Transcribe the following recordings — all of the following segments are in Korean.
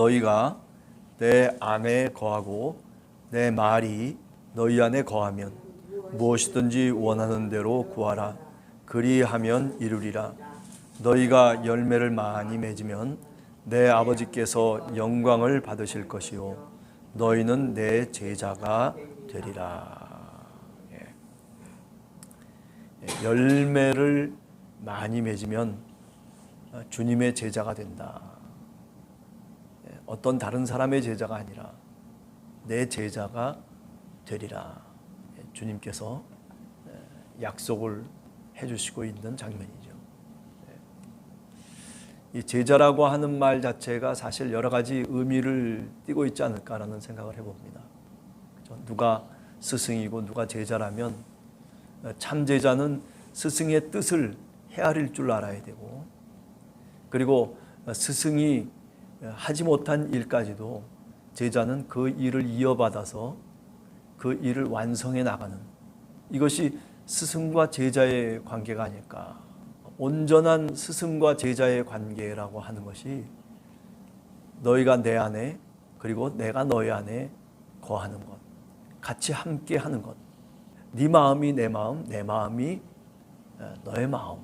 너희가 내 안에 거하고 내 말이 너희 안에 거하면 무엇이든지 원하는 대로 구하라 그리하면 이루리라 너희가 열매를 많이 맺으면 내 아버지께서 영광을 받으실 것이요 너희는 내 제자가 되리라 예. 예, 열매를 많이 맺으면 주님의 제자가 된다. 예, 어떤 다른 사람의 제자가 아니라 내 제자가 되리라. 예, 주님께서 예, 약속을 해주시고 있는 장면이죠. 예. 이 제자라고 하는 말 자체가 사실 여러 가지 의미를 띠고 있지 않을까라는 생각을 해봅니다. 누가 스승이고 누가 제자라면 참 제자는 스승의 뜻을 헤아릴 줄 알아야 되고 그리고 스승이 하지 못한 일까지도 제자는 그 일을 이어받아서 그 일을 완성해 나가는 이것이 스승과 제자의 관계가 아닐까. 온전한 스승과 제자의 관계라고 하는 것이 너희가 내 안에 그리고 내가 너희 안에 거하는 것. 같이 함께 하는 것. 네 마음이 내 마음, 내 마음이 너의 마음.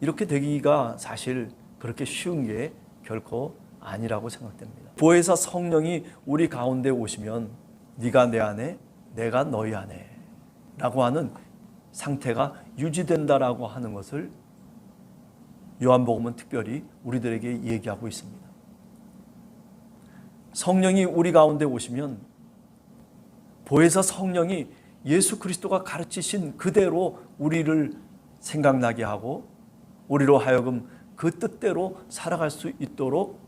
이렇게 되기가 사실 그렇게 쉬운 게 결코 아니라고 생각됩니다. 보혜사 성령이 우리 가운데 오시면 네가 내 안에, 내가 너희 안에 라고 하는 상태가 유지된다라고 하는 것을 요한복음은 특별히 우리들에게 얘기하고 있습니다. 성령이 우리 가운데 오시면 보혜사 성령이 예수 그리스도가 가르치신 그대로 우리를 생각나게 하고 우리로 하여금 그 뜻대로 살아갈 수 있도록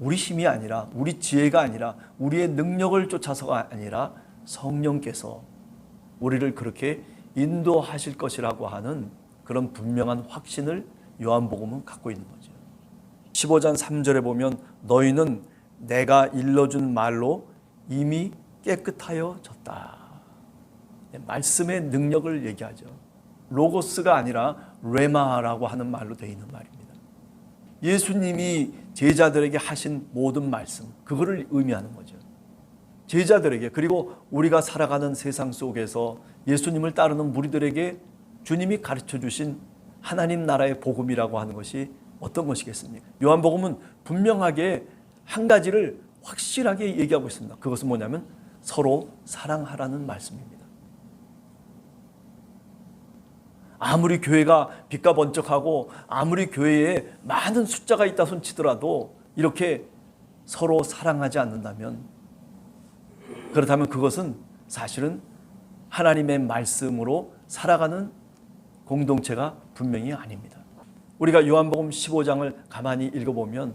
우리 힘이 아니라 우리 지혜가 아니라 우리의 능력을 쫓아서가 아니라 성령께서 우리를 그렇게 인도하실 것이라고 하는 그런 분명한 확신을 요한복음은 갖고 있는 거죠. 15장 3절에 보면 너희는 내가 일러준 말로 이미 깨끗하여졌다. 말씀의 능력을 얘기하죠. 로고스가 아니라 레마라고 하는 말로 되어 있는 말입니다. 예수님이 제자들에게 하신 모든 말씀, 그거를 의미하는 거죠. 제자들에게 그리고 우리가 살아가는 세상 속에서 예수님을 따르는 무리들에게 주님이 가르쳐 주신 하나님 나라의 복음이라고 하는 것이 어떤 것이겠습니까? 요한복음은 분명하게 한 가지를 확실하게 얘기하고 있습니다. 그것은 뭐냐면 서로 사랑하라는 말씀입니다. 아무리 교회가 빛과 번쩍하고 아무리 교회에 많은 숫자가 있다 손치더라도 이렇게 서로 사랑하지 않는다면 그렇다면 그것은 사실은 하나님의 말씀으로 살아가는 공동체가 분명히 아닙니다. 우리가 요한복음 15장을 가만히 읽어보면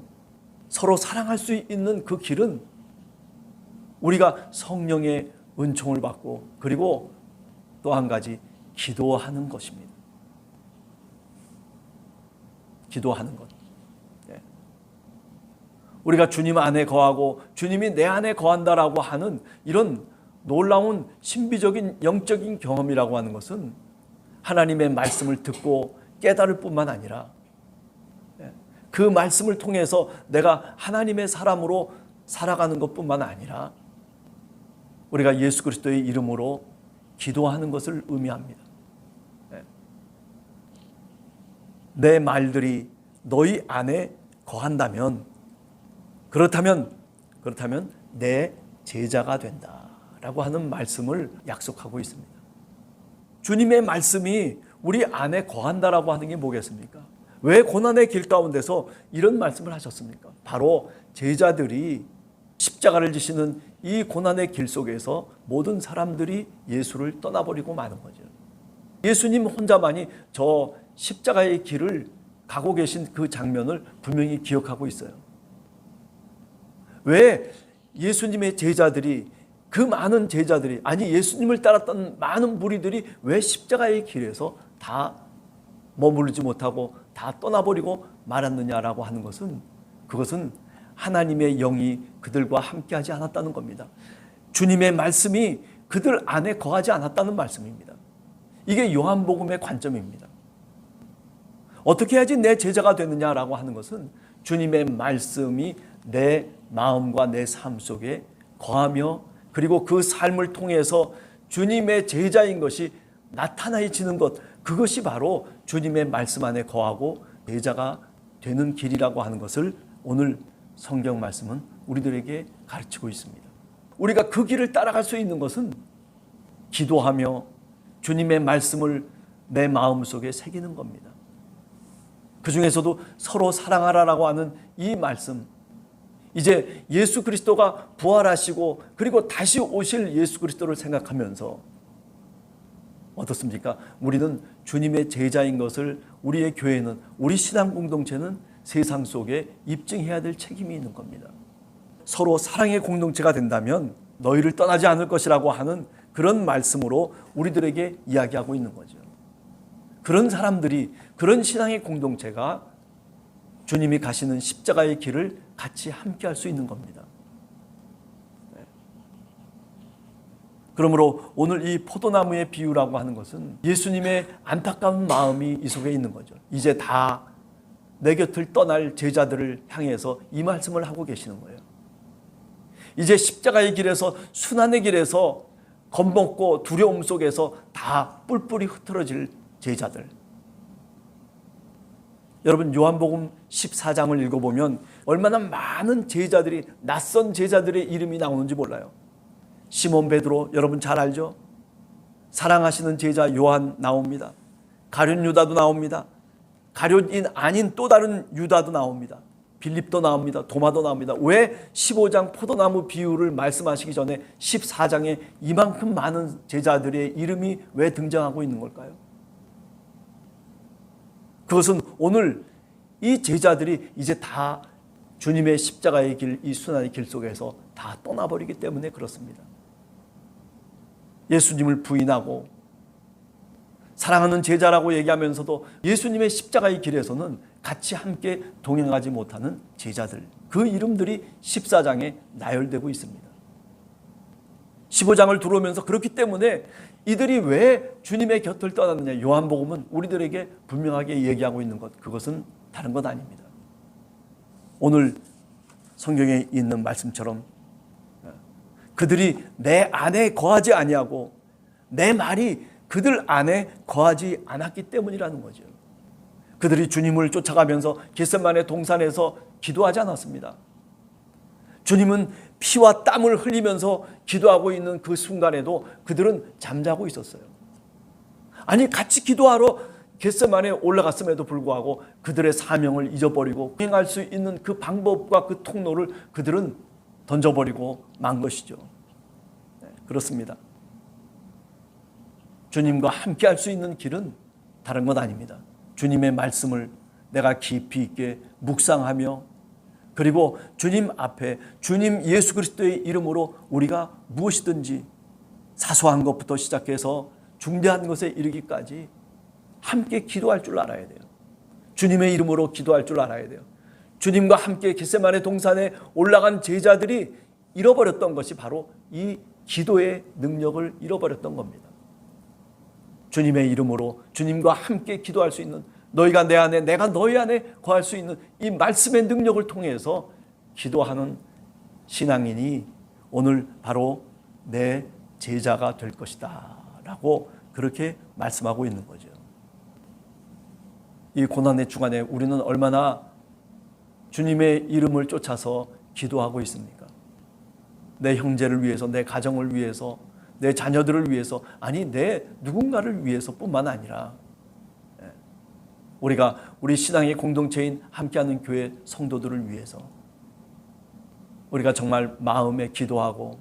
서로 사랑할 수 있는 그 길은 우리가 성령의 은총을 받고 그리고 또 한 가지 기도하는 것입니다. 기도하는 것. 네. 우리가 주님 안에 거하고 주님이 내 안에 거한다라고 하는 이런 놀라운 신비적인 영적인 경험이라고 하는 것은 하나님의 말씀을 듣고 깨달을 뿐만 아니라 네. 그 말씀을 통해서 내가 하나님의 사람으로 살아가는 것뿐만 아니라 우리가 예수 그리스도의 이름으로 기도하는 것을 의미합니다. 내 말들이 너희 안에 거한다면 그렇다면 그렇다면 내 제자가 된다라고 하는 말씀을 약속하고 있습니다. 주님의 말씀이 우리 안에 거한다라고 하는 게 뭐겠습니까? 왜 고난의 길 가운데서 이런 말씀을 하셨습니까? 바로 제자들이 십자가를 지시는 이 고난의 길 속에서 모든 사람들이 예수를 떠나버리고 마는 거죠. 예수님 혼자만이 저 십자가의 길을 가고 계신 그 장면을 분명히 기억하고 있어요. 왜 예수님의 제자들이 그 많은 제자들이 아니 예수님을 따랐던 많은 무리들이 왜 십자가의 길에서 다 머무르지 못하고 다 떠나버리고 말았느냐라고 하는 것은 그것은 하나님의 영이 그들과 함께하지 않았다는 겁니다. 주님의 말씀이 그들 안에 거하지 않았다는 말씀입니다. 이게 요한복음의 관점입니다. 어떻게 해야지 내 제자가 되느냐라고 하는 것은 주님의 말씀이 내 마음과 내 삶 속에 거하며 그리고 그 삶을 통해서 주님의 제자인 것이 나타나지는 것 그것이 바로 주님의 말씀 안에 거하고 제자가 되는 길이라고 하는 것을 오늘 성경 말씀은 우리들에게 가르치고 있습니다. 우리가 그 길을 따라갈 수 있는 것은 기도하며 주님의 말씀을 내 마음 속에 새기는 겁니다. 그 중에서도 서로 사랑하라라고 하는 이 말씀, 이제 예수 그리스도가 부활하시고 그리고 다시 오실 예수 그리스도를 생각하면서 어떻습니까? 우리는 주님의 제자인 것을 우리의 교회는 우리 신앙 공동체는 세상 속에 입증해야 될 책임이 있는 겁니다. 서로 사랑의 공동체가 된다면 너희를 떠나지 않을 것이라고 하는 그런 말씀으로 우리들에게 이야기하고 있는 거죠. 그런 사람들이 그런 신앙의 공동체가 주님이 가시는 십자가의 길을 같이 함께 할 수 있는 겁니다. 네. 그러므로 오늘 이 포도나무의 비유라고 하는 것은 예수님의 안타까운 마음이 이 속에 있는 거죠. 이제 다 내 곁을 떠날 제자들을 향해서 이 말씀을 하고 계시는 거예요. 이제 십자가의 길에서 순환의 길에서 겁먹고 두려움 속에서 다 뿔뿔이 흩어질 제자들. 여러분 요한복음 14장을 읽어보면 얼마나 많은 제자들이 낯선 제자들의 이름이 나오는지 몰라요. 시몬 베드로 여러분 잘 알죠? 사랑하시는 제자 요한 나옵니다. 가룟 유다도 나옵니다. 가룟인 아닌 또 다른 유다도 나옵니다. 빌립도 나옵니다. 도마도 나옵니다. 왜 15장 포도나무 비유를 말씀하시기 전에 14장에 이만큼 많은 제자들의 이름이 왜 등장하고 있는 걸까요? 그것은 오늘 이 제자들이 이제 다 주님의 십자가의 길, 이 순환의 길 속에서 다 떠나버리기 때문에 그렇습니다. 예수님을 부인하고 사랑하는 제자라고 얘기하면서도 예수님의 십자가의 길에서는 같이 함께 동행하지 못하는 제자들 그 이름들이 14장에 나열되고 있습니다. 15장을 들어오면서 그렇기 때문에 이들이 왜 주님의 곁을 떠났느냐 요한복음은 우리들에게 분명하게 얘기하고 있는 것 그것은 다른 것 아닙니다. 오늘 성경에 있는 말씀처럼 그들이 내 안에 거하지 아니하고 내 말이 그들 안에 거하지 않았기 때문이라는 거죠. 그들이 주님을 쫓아가면서 겟셋만의 동산에서 기도하지 않았습니다. 주님은 피와 땀을 흘리면서 기도하고 있는 그 순간에도 그들은 잠자고 있었어요. 아니 같이 기도하러 겟세만에 올라갔음에도 불구하고 그들의 사명을 잊어버리고 행할 수 있는 그 방법과 그 통로를 그들은 던져버리고 만 것이죠. 네, 그렇습니다. 주님과 함께 할 수 있는 길은 다른 것 아닙니다. 주님의 말씀을 내가 깊이 있게 묵상하며 그리고 주님 앞에 주님 예수 그리스도의 이름으로 우리가 무엇이든지 사소한 것부터 시작해서 중대한 것에 이르기까지 함께 기도할 줄 알아야 돼요. 주님의 이름으로 기도할 줄 알아야 돼요. 주님과 함께 겟세만의 동산에 올라간 제자들이 잃어버렸던 것이 바로 이 기도의 능력을 잃어버렸던 겁니다. 주님의 이름으로 주님과 함께 기도할 수 있는 너희가 내 안에 내가 너희 안에 거할 수 있는 이 말씀의 능력을 통해서 기도하는 신앙인이 오늘 바로 내 제자가 될 것이다 라고 그렇게 말씀하고 있는 거죠. 이 고난의 주간에 우리는 얼마나 주님의 이름을 쫓아서 기도하고 있습니까? 내 형제를 위해서, 내 가정을 위해서, 내 자녀들을 위해서, 아니, 내 누군가를 위해서뿐만 아니라 우리가 우리 신앙의 공동체인 함께하는 교회 성도들을 위해서 우리가 정말 마음에 기도하고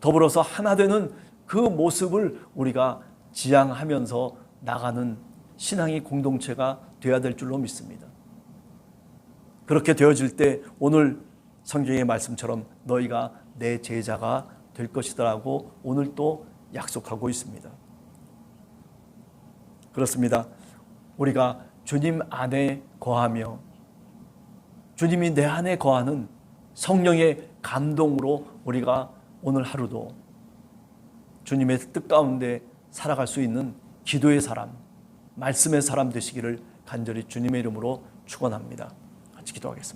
더불어서 하나 되는 그 모습을 우리가 지향하면서 나가는 신앙의 공동체가 되어야 될 줄로 믿습니다. 그렇게 되어질 때 오늘 성경의 말씀처럼 너희가 내 제자가 될 것이다라고 오늘 또 약속하고 있습니다. 그렇습니다. 우리가 주님 안에 거하며 주님이 내 안에 거하는 성령의 감동으로 우리가 오늘 하루도 주님의 뜻 가운데 살아갈 수 있는 기도의 사람, 말씀의 사람 되시기를 간절히 주님의 이름으로 축원합니다. 같이 기도하겠습니다.